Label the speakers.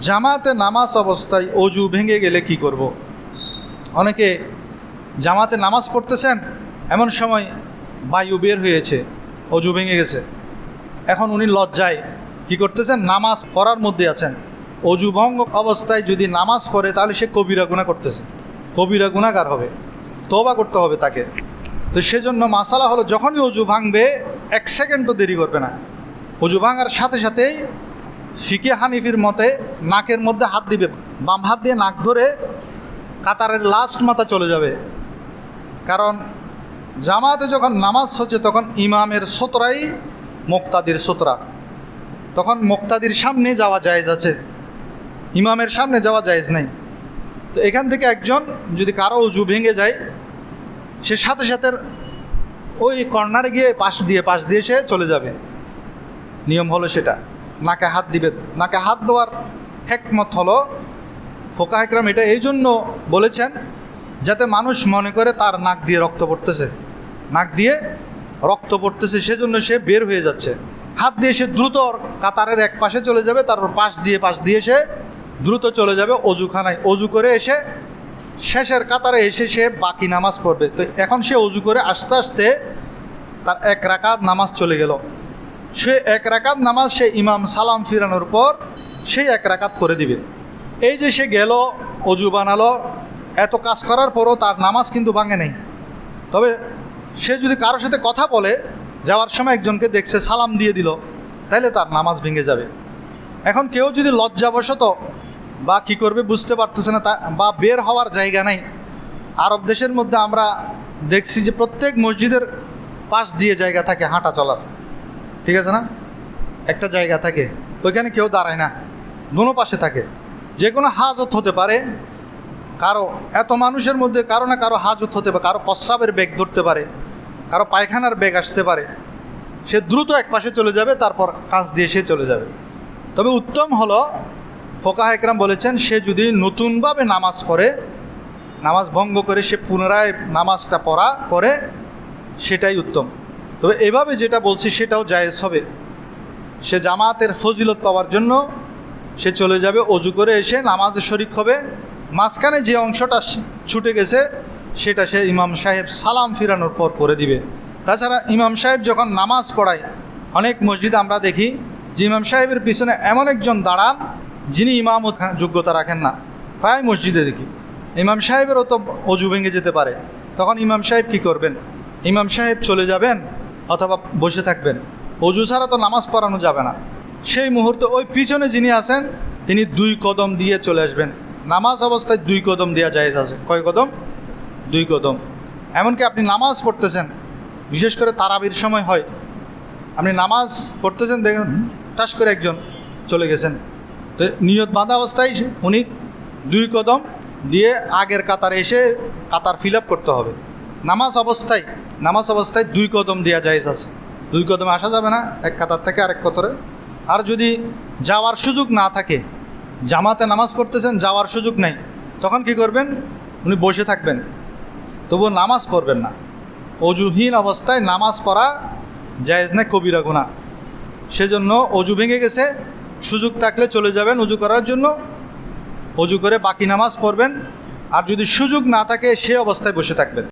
Speaker 1: জামাতে নামাজ অবস্থায় অজু ভেঙে গেলে কি করব। অনেকে জামাতে নামাজ পড়তেছেন, এমন সময় বায়ু বের হয়েছে, অজু ভেঙে গেছে। এখন উনি লজ্জায় কি করতেছেন? নামাজ পড়ার মধ্যে আছেন। অজু ভঙ্গ অবস্থায় যদি নামাজ পড়ে, তাহলে সে কবিরা গুণা করতেছে। কবিরা গুণাগার হবে তবা করতে হবে তাকে। তো সেজন্য মাসালা হলো, যখনই অজু ভাঙবে, এক সেকেন্ডও দেরি করবে না। অজু ভাঙার সাথে সাথেই ফিকে হানিফির মতে নাকের মধ্যে হাত দিবে। বাম হাত দিয়ে নাক ধরে কাতারের লাস্ট মাথা চলে যাবে। কারণ জামাতে যখন নামাজ হচ্ছে, তখন ইমামের সোতরাই মোক্তাদির সোতরা। তখন মোক্তাদির সামনে যাওয়া জায়েজ আছে। ইমামের সামনে যাওয়া জায়েজ নেই। তো এখান থেকে একজন যদি কারও উজু ভেঙে যায়, সে সাথে সাথে ওই কর্নারে গিয়ে পাশ দিয়ে পাশ দিয়ে সে চলে যাবে। নিয়ম হলো সেটা। নাকে হাত দিবে। নাকে হাত দেওয়ার হেকমত হলো ফোকা একরাম এটা এই জন্য বলেছেন যাতে মানুষ মনে করে তার নাক দিয়ে রক্ত পড়তেছে। নাক দিয়ে রক্ত পড়তেছে, সেজন্য সে বের হয়ে যাচ্ছে। হাত দিয়ে সে দ্রুত কাতারের এক পাশে চলে যাবে তারপর পাশ দিয়ে পাশ দিয়ে সে দ্রুত চলে যাবে অজুখানায়। অজু করে এসে শেষের কাতারে এসে সে বাকি নামাজ পড়বে। তো এখন সে অজু করে আস্তে আস্তে তার এক রাকাত নামাজ চলে গেল। সে এক রাকাত নামাজ সে ইমাম সালাম ফিরানোর পর সেই এক রাকাত করে দিবে। এই যে সে গেল, অজু বানালো, এত কাজ করার পরও তার নামাজ কিন্তু ভাঙে নেই। তবে সে যদি কারোর সাথে কথা বলে, যাওয়ার সময় একজনকে দেখছে সালাম দিয়ে দিল তাহলে তার নামাজ ভেঙে যাবে। এখন কেউ যদি লজ্জাবশত বা কি করবে বুঝতে পারতেছে না, তা বা বের হওয়ার জায়গা নাই। আরব দেশের মধ্যে আমরা দেখছি যে প্রত্যেক মসজিদের পাশ দিয়ে জায়গা থাকে হাঁটা চলার। ঠিক আছে না? একটা জায়গা থাকে, ওইখানে কেউ দাঁড়ায় না, দুনো পাশে থাকে। যে কোনো হাজত হতে পারে, কারও এত মানুষের মধ্যে কারও না কারও হাজত হতে পারে, কারও প্রস্রাবের বেগ ধরতে পারে, কারও পায়খানার বেগ আসতে পারে। সে দ্রুত এক পাশে চলে যাবে, তারপর কাজ দিয়ে সে চলে যাবে। তবে উত্তম হলো, ফোকাহ একরাম বলেছেন, সে যদি নতুনভাবে নামাজ পড়ে, নামাজ ভঙ্গ করে সে পুনরায় নামাজটা পড়া, পড়ে, সেটাই উত্তম। তবে এভাবে যেটা বলছি সেটাও জায়েজ হবে। সে জামাতের ফজিলত পাওয়ার জন্য সে চলে যাবে, অজু করে এসে নামাজে শরিক হবে। মাঝখানে যে অংশটা ছুটে গেছে, সেটা সে ইমাম সাহেব সালাম ফিরানোর পর করে দিবে। তাছাড়া ইমাম সাহেব যখন নামাজ পড়ায়, অনেক মসজিদ আমরা দেখি যে ইমাম সাহেবের পিছনে এমন একজন দাঁড়ান যিনি ইমাম যোগ্যতা রাখেন না। প্রায় মসজিদে দেখি। ইমাম সাহেবেরও তো অজু ভেঙে যেতে পারে। তখন ইমাম সাহেব কি করবেন? ইমাম সাহেব চলে যাবেন অথবা বসে থাকবেন। অজু ছাড়া তো নামাজ পড়ানো যাবে না। সেই মুহূর্তে ওই পিছনে যিনি আছেন, তিনি দুই কদম দিয়ে চলে আসবেন। নামাজ অবস্থায় দুই কদম দেওয়া যায় আছে। কয় কদম? দুই কদম। এমনকি আপনি নামাজ পড়তেছেন, বিশেষ করে তারাবির সময় হয়। আপনি নামাজ পড়তেছেন, দেখেন, টাস করে একজন চলে গেছেন। তো নিয়ত বাঁধা অবস্থায় উনি দুই কদম দিয়ে আগের কাতারে এসে কাতার ফিল করতে হবে। নামাজ অবস্থায় নামাজ অবস্থায় দুই কদম দেওয়া যায় আছে। দুই কদমে আসা যাবে না, এক কাতার থেকে আরেক কতরে। আর যদি যাওয়ার সুযোগ না থাকে, জামাতে নামাজ পড়তেছেন, যাওয়ার সুযোগ নেই, তখন কি করবেন? উনি বসে থাকবেন। তবুও নামাজ পড়বেন না। অজুহীন অবস্থায় নামাজ পড়া জায়েজ না, কবিরা গুণা সেজন্য অজু ভেঙে গেছে, সুযোগ থাকলে চলে যাবেন অজু করার জন্য। অজু করে বাকি নামাজ পড়বেন। আর যদি সুযোগ না থাকে, সে অবস্থায় বসে থাকবেন।